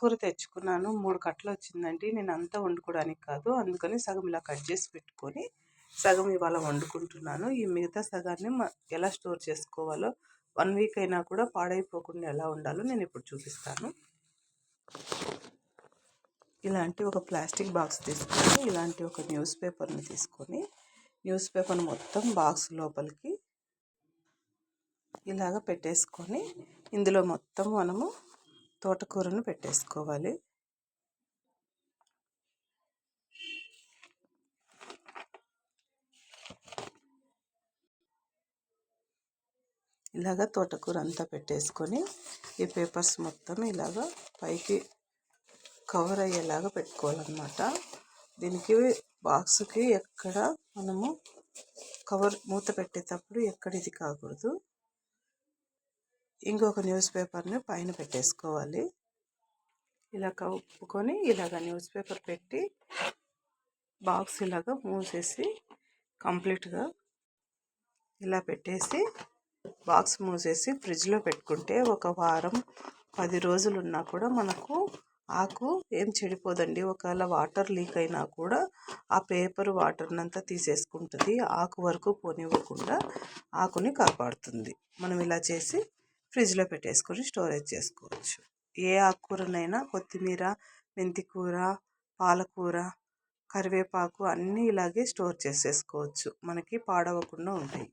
కూర తెచ్చుకున్నాను. మూడు కట్టలు వచ్చిందండి నేను అంతా వండుకోవడానికి కాదు. అందుకని సగం ఇలా కట్ చేసి పెట్టుకొని సగం ఇవాళ వండుకుంటున్నాను. ఈ మిగతా సగాన్ని ఎలా స్టోర్ చేసుకోవాలో వన్ వీక్ అయినా కూడా పాడైపోకుండా ఎలా ఉండాలో నేను ఇప్పుడు చూపిస్తాను. ఇలాంటి ఒక ప్లాస్టిక్ బాక్స్ తీసుకొని ఇలాంటి ఒక న్యూస్ పేపర్ని తీసుకొని న్యూస్ పేపర్ని మొత్తం బాక్స్ లోపలికి ఇలాగ పెట్టేసుకొని ఇందులో మొత్తం మనము తోటకూరను పెట్టేసుకోవాలి. ఇలాగ తోటకూర అంతా పెట్టేసుకొని ఈ పేపర్స్ మొత్తం ఇలాగ పైకి కవర్ అయ్యేలాగా పెట్టుకోవాలన్నమాట. దీనికి బాక్స్కి ఎక్కడ మనము కవర్ మూత పెట్టేటప్పుడు ఎక్కడ ఇది కాకూడదు. ఇంకొక న్యూస్ పేపర్ని పైన పెట్టేసుకోవాలి. ఇలా కప్పుకొని ఇలాగ న్యూస్ పేపర్ పెట్టి బాక్స్ ఇలాగ మూసేసి కంప్లీట్గా ఇలా పెట్టేసి బాక్స్ మూసేసి ఫ్రిడ్జ్లో పెట్టుకుంటే ఒక వారం పది రోజులు ఉన్నా కూడా మనకు ఆకు ఏం చెడిపోదండి. ఒకవేళ వాటర్ లీక్ అయినా కూడా ఆ పేపర్ వాటర్నంతా తీసేసుకుంటుంది. ఆకు వరకు పోనివ్వకుండా ఆకుని కాపాడుతుంది. మనం ఇలా చేసి ఫ్రిడ్జ్లో పెట్టేసుకొని స్టోరేజ్ చేసుకోవచ్చు. ఏ ఆకుకూరనైనా కొత్తిమీర మెంతికూర పాలకూర కరివేపాకు అన్నీ ఇలాగే స్టోర్ చేసేసుకోవచ్చు. మనకి పాడవకుండా ఉంటాయి.